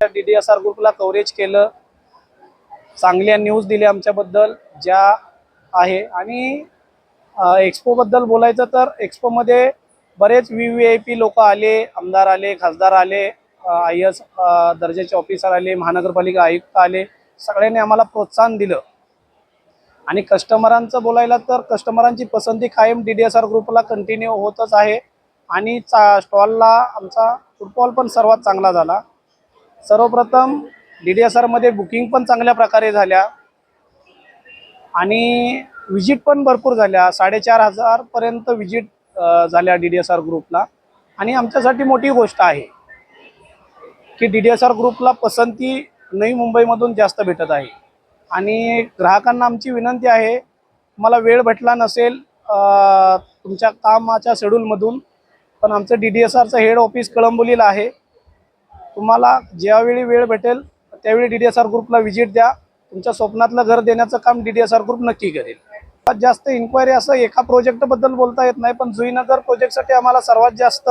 D D S R ग्रुपला coverage केलं. चांगल्या न्यूज दिल्या आमच्याबद्दल ज्या आहे. आणि एक्सपोबद्दल बोलायचं तर एक्सपोमध्ये बरेच व्ही व्ही आय पी लोक आले आमदार आले खासदार आले आय एस दर्जाचे ऑफिसर आले महानगरपालिका आयुक्त आले सगळ्यांनी आम्हाला प्रोत्साहन दिलं. आणि कस्टमरांचं बोलायला तर कस्टमरांची पसंती कायम डी डी एस आर ग्रुपला कंटिन्यू होतच आहे. आणि चा स्टॉलला आमचा फुटबॉल पण सर्वात चांगला झाला. सर्वप्रथम डी डी एस आरमध्ये बुकिंग पण चांगल्या प्रकारे झाल्या. आणि विजिट पण भरपूर झाल्या. साडेचार हजारपर्यंत विजिट झाल्या डी डी एस आर ग्रुपला आणि आमच्यासाठी मोठी गोष्ट आहे की डी डी एस आर ग्रुपला पसंती नवी मुंबईमधून जास्त भेटत आहे. आणि ग्राहकांना आमची विनंती आहे मला वेळ भेटला नसेल तुमच्या कामाच्या शेड्यूलमधून पण आमचं डी डी एस आरचं हेड ऑफिस कळंबोलीला आहे. तुम्हाला ज्यावेळी वेळ भेटेल त्यावेळी डी डी एस आर ग्रुपला व्हिजिट द्या. तुमच्या स्वप्नातलं घर देण्याचं काम D D S R group नक्की करेल. सर्वात जास्त इन्क्वायरी असं एका प्रोजेक्टबद्दल बोलता येत नाही पण जुईनगर प्रोजेक्टसाठी आम्हाला सर्वात जास्त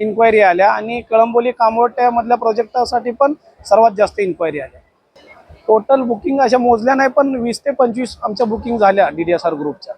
इन्क्वायरी आल्या. आणि कळंबोली कामोट्यामधल्या प्रोजेक्टासाठी पण सर्वात जास्त इन्क्वायरी आल्या. टोटल बुकिंग अशा मोजल्या नाही पण वीस ते पंचवीस आमच्या बुकिंग झाल्या डी डी एस आर ग्रुपच्या